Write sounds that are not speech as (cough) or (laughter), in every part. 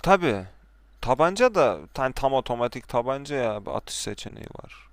E, tabii. Tabanca da hani tam otomatik tabanca ya bir atış seçeneği var.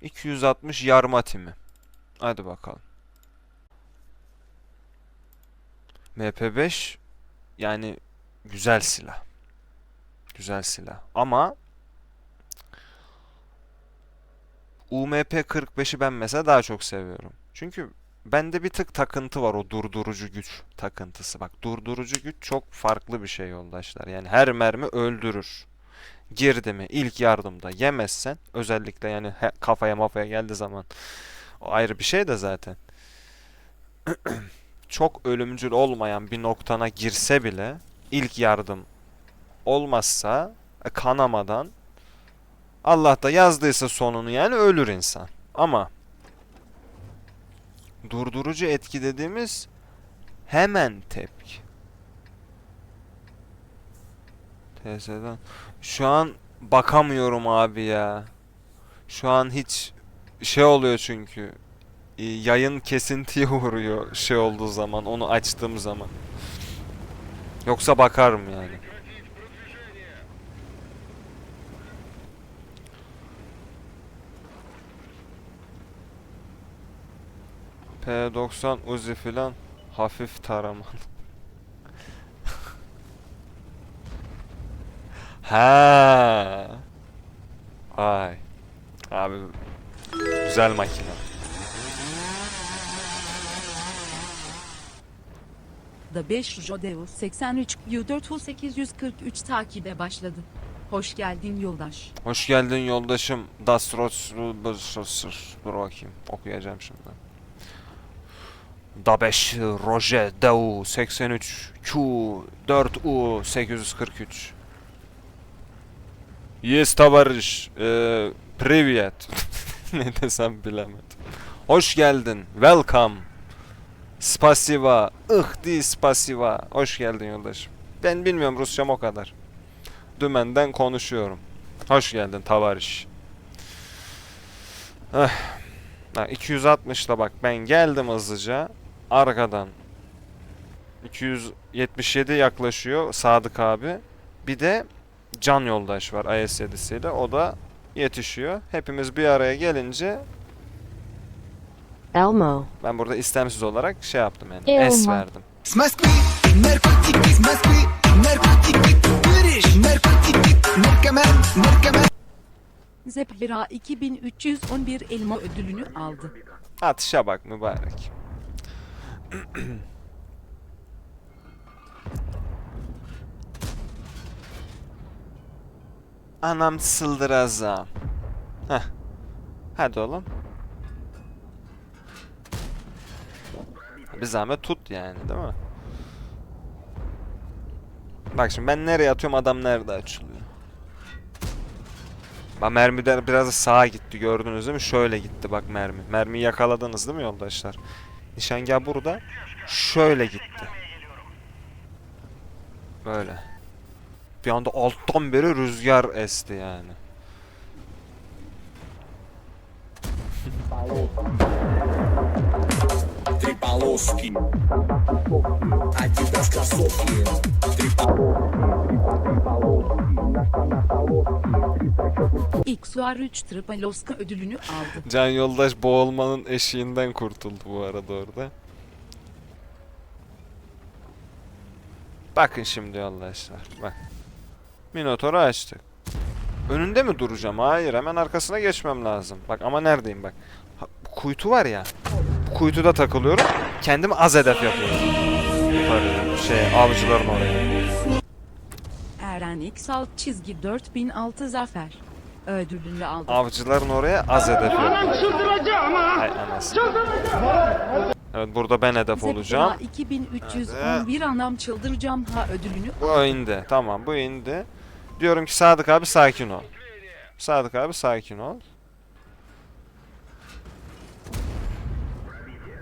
260 yarma timi. Hadi bakalım. MP5 yani güzel silah. Güzel silah. Ama UMP 45'i ben mesela daha çok seviyorum. Çünkü bende bir tık takıntı var o durdurucu güç takıntısı. Bak durdurucu güç çok farklı bir şey yoldaşlar. Yani her mermi öldürür. Girdi mi ilk yardımda yemezsen özellikle yani he- kafaya mafaya geldiği zaman o ayrı bir şey de zaten. (clears throat) Çok ölümcül olmayan bir noktana girse bile ilk yardım olmazsa e, kanamadan Allah da yazdıysa sonunu yani ölür insan. Ama durdurucu etki dediğimiz hemen tepki. TS'den. Şu an bakamıyorum abi ya. Şu an hiç şey oluyor çünkü. e, Yayın kesintiye (laughs) uğruyor şey olduğu zaman, onu açtığım zaman. Yoksa bakarım yani. P90 Uzi filan hafif tarama. (laughs) Ha. Vay. Abi güzel makine. Da 5 Jodeo 83 U4 843 takibe başladı. Hoş geldin yoldaş. Hoş geldin yoldaşım. Dasros Dur bakayım. Okuyacağım şimdi. Dabeş Roje DU 83 Q 4U 843 Yes tavarış ee, Privyet. (laughs) Ne desem bilemedim. Hoş geldin Welcome. Spasiva Ihdi spasiva. Hoş geldin yoldaşım. Ben bilmiyorum Rusçam o kadar. Dümenden konuşuyorum. Hoş geldin tavarış eh. Ha, 260'la bak ben geldim hızlıca. Arkadan. 277 yaklaşıyor Sadık abi. Bir de Can Yoldaş var AS7'siyle. O da yetişiyor. Hepimiz bir araya gelince Elmo. Ben burada istemsiz olarak şey yaptım yani. Elmo. S verdim. Zebra 2311 elma ödülünü aldı. Atışa bak mübarek. (clears throat) Anam sıldırazam. Heh. Hadi oğlum. Bir zahmet tut yani değil mi? Bak şimdi ben nereye atıyorum adam nerede açılıyor. Bak mermiden biraz da sağa gitti gördünüz değil mi? Şöyle gitti bak mermi. Mermiyi yakaladınız değil mi yoldaşlar? Nişangah burada. Şöyle gitti. Böyle. Bir anda alttan beri rüzgar esti yani. Три полоски Адидас кроссовки Три XUR 3 Tripaloska ödülünü aldı. Can Yoldaş boğulmanın eşiğinden kurtuldu bu arada orada. Bakın şimdi yoldaşlar. Bak. Minotaur'u açtık. Önünde mi duracağım? Hayır. Hemen arkasına geçmem lazım. Bak ama neredeyim bak. Ha, kuytu var ya. Bu kuytuda takılıyorum. Kendimi az hedef yapıyorum. Yukarı şey avcıların oraya. X alt çizgi 4006 zafer ödülünü aldı. Avcıların oraya az hedef yapıyorum. Hay anasını. Evet burada ben hedef Zephyra olacağım. 2311 anam çıldıracağım ha ödülünü Bu indi. Tamam bu indi. Diyorum ki Sadık abi sakin ol. Sadık abi sakin ol.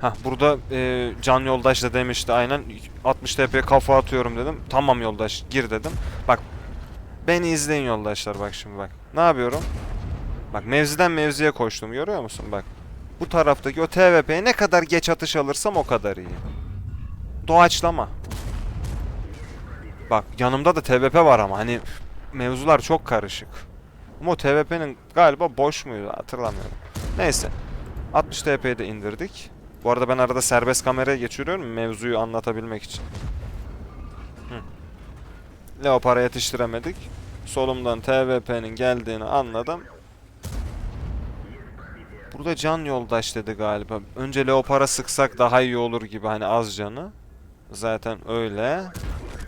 Hah burada e, Can Yoldaş da demişti aynen 60 TP'ye kafa atıyorum dedim. Tamam yoldaş gir dedim. Bak beni izleyin yoldaşlar bak şimdi bak. Ne yapıyorum? Bak mevziden mevziye koştum görüyor musun bak. Bu taraftaki o TVP'ye ne kadar geç atış alırsam o kadar iyi. Doğaçlama. Bak yanımda da TVP var ama hani mevzular çok karışık. Ama o TVP'nin galiba boş muydu hatırlamıyorum. Neyse. 60 TP'yi de indirdik. Bu arada ben arada serbest kameraya geçiriyorum mevzuyu anlatabilmek için. Hı. Leopard'a yetiştiremedik. Solumdan TVP'nin geldiğini anladım. Burada can yoldaş dedi galiba. Önce Leopard'a sıksak daha iyi olur gibi hani az canı. Zaten öyle.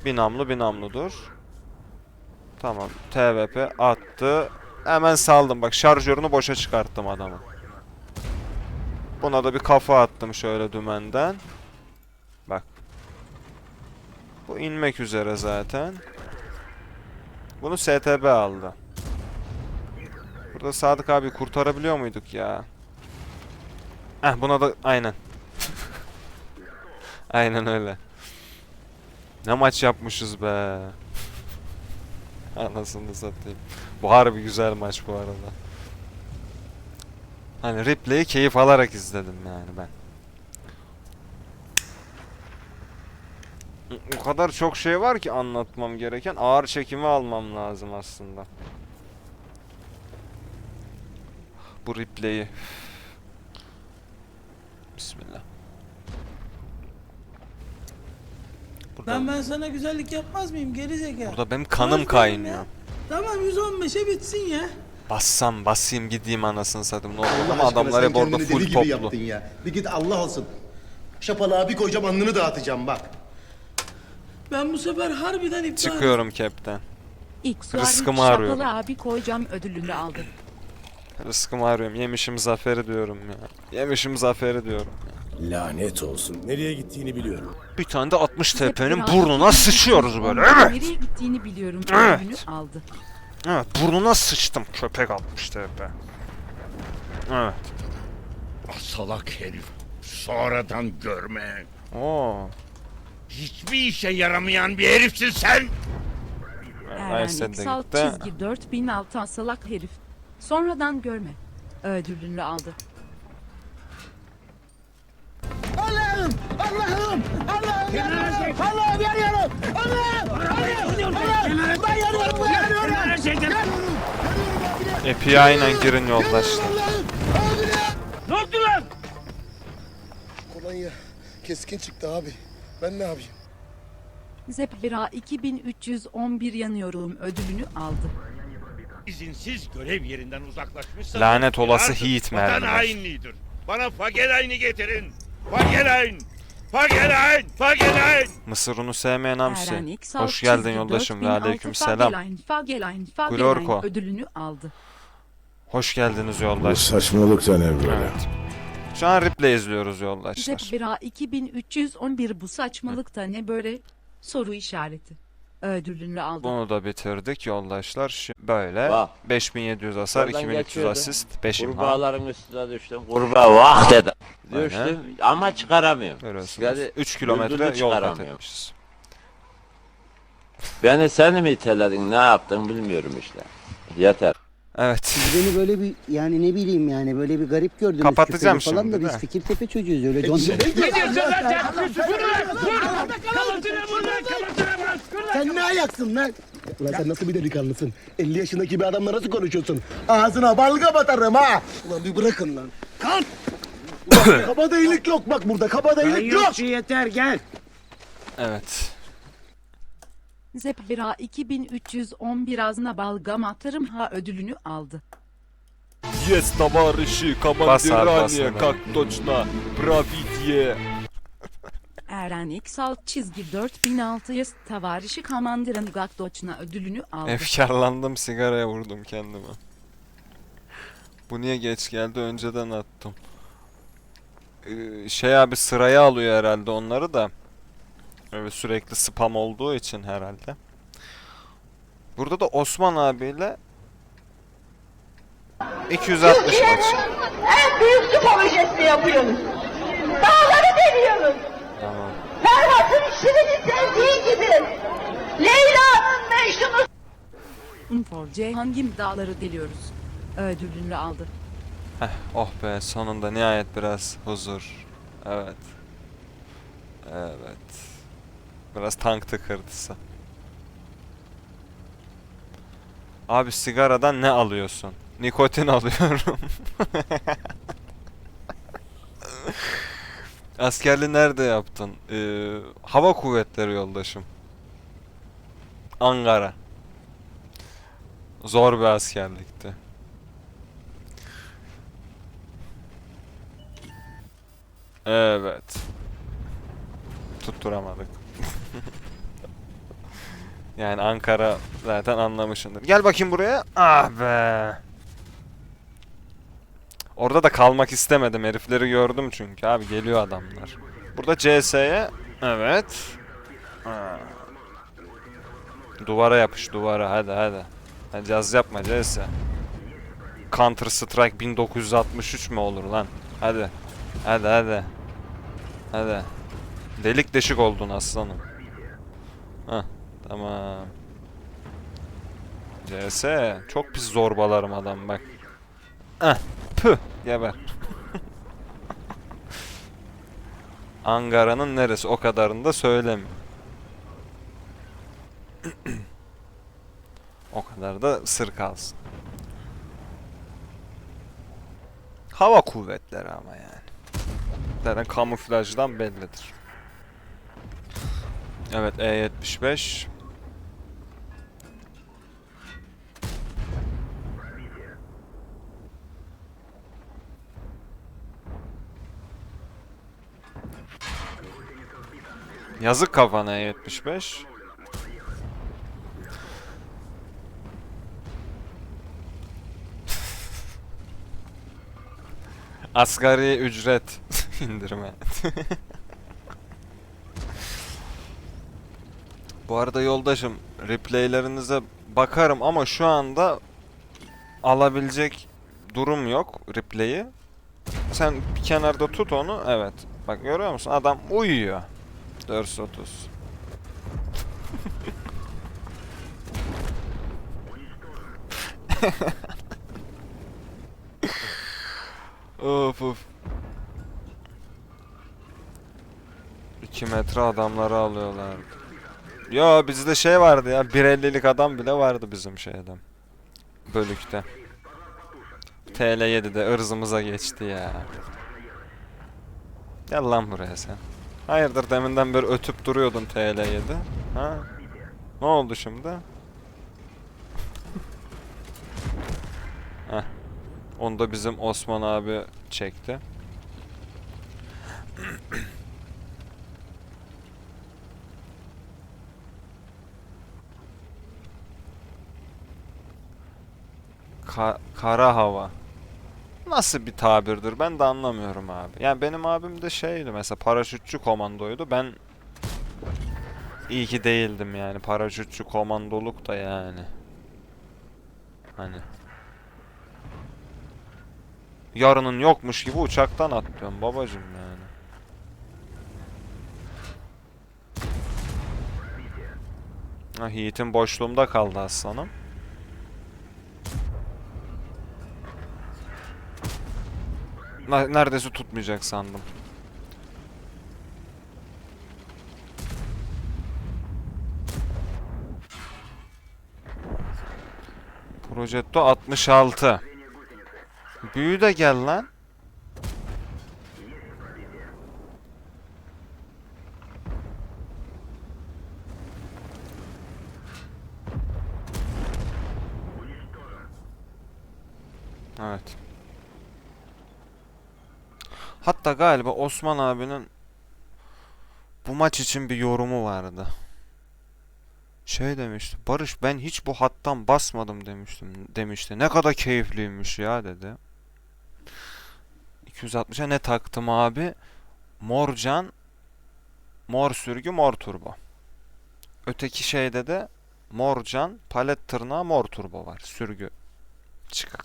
Binamlı binamlıdır. Tamam. TVP attı. Hemen saldım. Bak şarjörünü boşa çıkarttım adamı. Buna da bir kafa attım şöyle dümenden. Bu inmek üzere zaten. Bunu STB aldı. Burada Sadık abi kurtarabiliyor muyduk ya? Heh buna da aynen. (laughs) aynen öyle. Ne maç yapmışız be. (laughs) Anasını satayım. Bu harbi güzel maç bu arada. Hani replay'i keyif alarak izledim yani ben. O kadar çok şey var ki anlatmam gereken. Ağır çekimi almam lazım aslında. Bu replay'i. Bismillah. Burada, Lan ben sana güzellik yapmaz mıyım geri zekalı? burada benim kanım kaynıyor. Tamam 115'e bitsin ya. Bassam basayım gideyim anasını satayım ne Allah ama adamlar hep orada kendini full deli gibi toplu. yaptın ya. Bir git Allah olsun. Şapalığa bir koyacağım alnını dağıtacağım bak. Ben bu sefer harbiden iptal Çıkıyorum cap'ten. İlk Rızkımı suarı arıyorum. şapalı abi koyacağım ödülünü aldı. Rızkımı arıyorum. Yemişim zaferi diyorum ya. Yemişim zaferi diyorum. Lanet olsun. Nereye gittiğini biliyorum. Bir tane de 60 Zep TP'nin biraz- burnuna sıçıyoruz böyle. Evet. Nereye gittiğini biliyorum Evet. ödülünü aldı. Evet burnuna sıçtım köpek 60 TP. Evet. Salak herif. Sonradan görme. Oo. Hiçbir işe yaramayan bir herifsin sen. Eren Neyse de İksal gitti. çizgi 4006 salak herif. Sonradan görme. Ödülünü aldı. Allah'ım! Allah'ım! Allah'ım! Allah'ım yanıyorum! Allah'ım! Allah'ım! Allah'ım! Ben yanıyorum! Ben yanıyorum! Epi'ye aynen girin yoldaşlar. Kolonya keskin çıktı abi. Ben ne yapayım? Zebra 2311 yanıyorum ödülünü aldı. İzinsiz görev yerinden uzaklaşmışsan... Lanet olası Heat vatan mermiler. hainliğidir. Bana Fagelayn'i getirin. Fagelayn! Fagelayn! Fagelayn! Mısır unu sevmeyen hamsi. Hoş geldin yoldaşım ve 4006 aleyküm selam. Glorko. Ödülünü aldı. Hoş geldiniz Bu yoldaşlar. saçmalık da ne böyle? Evet. Şu an replay izliyoruz yoldaşlar. Zebra 2311 bu saçmalıkta ne böyle? Soru işareti. Ödülünü aldı. Bunu da bitirdik yoldaşlar. Şimdi böyle Bak. 5700 hasar, Oradan 2300 geçiyordu. asist, 5 imha. Kurbağaların üstüne düştüm. Kurbağa vah dedi. Aynen. Düştüm ama çıkaramıyorum. Görüyorsunuz. Yani 3 kilometre yol kat çıkaramıyorum. etmişiz. Beni sen mi iteledin ne yaptın bilmiyorum işte. Yeter. Evet. Beni böyle bir yani ne bileyim yani böyle bir garip gördünüz. Kapatacağım küfürlü falan şimdi, da değil biz mi? Fikirtepe çocuğuyuz öyle. Don... Sen ne ayaksın lan? Ulan sen nasıl bir delikanlısın? 50 yaşındaki bir adamla nasıl konuşuyorsun? Ağzına balga batarım ha! Ulan bir bırakın lan. Kalk! Ulan (coughs) kabadayılık yok bak burada kabadayılık yok! yeter gel. Evet. Zebra 2311 ağzına balgam atarım ha ödülünü aldı. Jest towarzyszy, Basar, basar. как точно, prawidzie. Eren İksal çizgi 4600 tavarişi kamandıran Gakdoçna ödülünü aldı. Efkarlandım sigaraya vurdum kendimi. Bu niye geç geldi önceden attım. Ee, şey abi sıraya alıyor herhalde onları da. Öyle sürekli spam olduğu için herhalde. Burada da Osman abiyle 260 maç. En büyük su projesi yapıyoruz. Dağları deliyoruz. Tamam. Ferhat'ın işini sevdiği gibi. Leyla'nın Mecnun'u Unfor Cihangim dağları deliyoruz. Ödülünü aldı. Heh, oh be sonunda nihayet biraz huzur. Evet. Evet. Biraz tank tıkırtısı. Abi sigaradan ne alıyorsun? Nikotin (laughs) alıyorum. Askerliği nerede yaptın? Ee, hava kuvvetleri yoldaşım. Ankara. Zor bir askerlikti. Evet. Tutturamadık. (laughs) yani Ankara zaten anlamışsındır. Gel bakayım buraya. Ah be. Orada da kalmak istemedim. Herifleri gördüm çünkü. Abi geliyor adamlar. Burada CS'ye. Evet. Ha. Duvara yapış duvara. Hadi hadi. Hadi caz yapma CS. Counter Strike 1963 mü olur lan? Hadi. Hadi hadi. Hadi. Delik deşik oldun aslanım. Hah tamam. CS çok pis zorbalarım adam bak. Eh püh geber. Ankara'nın neresi o kadarını da söylemiyor. (clears throat) o kadar da sır kalsın. Hava kuvvetleri ama yani. Zaten kamuflajdan bellidir. Evet E75. Yazık kafana E75. Asgari ücret (laughs) indirme. (laughs) Bu arada yoldaşım replaylerinize bakarım ama şu anda alabilecek durum yok replay'i. Sen bir kenarda tut onu. Evet. Bak görüyor musun? Adam uyuyor. 430. (laughs) of of. 2 metre adamları alıyorlar. Yo bizde şey vardı ya 1.50'lik adam bile vardı bizim şeyde. Bölükte. TL7'de ırzımıza geçti ya. Gel lan buraya sen. Hayırdır deminden beri ötüp duruyordun TL7. Ha? Ne oldu şimdi? Heh. Onu da bizim Osman abi çekti. Ka- kara hava. Nasıl bir tabirdir ben de anlamıyorum abi. Yani benim abim de şeydi mesela paraşütçü komandoydu. Ben iyi ki değildim yani paraşütçü komandoluk da yani. Hani. Yarının yokmuş gibi uçaktan atlıyorum babacım yani. Ha, Yiğit'in boşluğumda kaldı aslanım. Neredeyse tutmayacak sandım. Projetto 66. Büyü de gel lan. Evet. Hatta galiba Osman abinin bu maç için bir yorumu vardı. Şey demişti. Barış ben hiç bu hattan basmadım demiştim demişti. Ne kadar keyifliymiş ya dedi. 260'a ne taktım abi? Mor can, mor sürgü, mor turbo. Öteki şeyde de mor can, palet tırnağı, mor turbo var. Sürgü çıkık.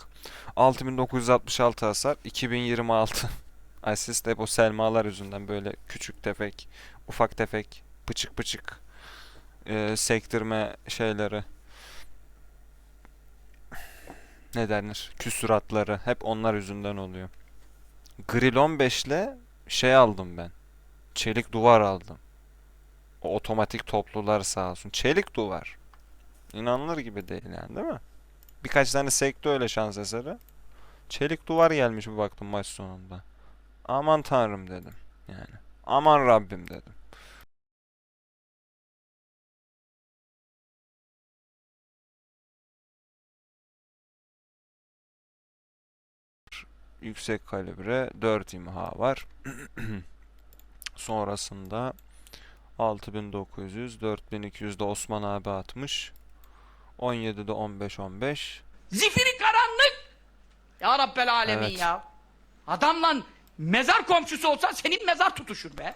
6966 hasar, 2026 Asist hep o Selmalar yüzünden böyle küçük tefek, ufak tefek, pıçık pıçık e, sektirme şeyleri. Ne denir? Küsuratları. Hep onlar yüzünden oluyor. Grill 15 ile şey aldım ben. Çelik duvar aldım. O otomatik toplular sağ olsun. Çelik duvar. İnanılır gibi değil yani değil mi? Birkaç tane sekti öyle şans eseri. Çelik duvar gelmiş bir baktım maç sonunda. Aman tanrım dedim. Yani. Aman Rabbim dedim. Yüksek kalibre 4 imha var. (clears throat) Sonrasında 6900, 4200 de Osman abi atmış. 17'de 15 15. Zifiri karanlık. Ya Rabbel alemin Evet. ya. Adamla mezar komşusu olsa senin mezar tutuşur be.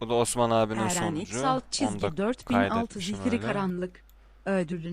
Bu da Osman abinin Eren X sonucu. Onu çizgi da 4006 kaydetmişim öyle. karanlık. Ödülün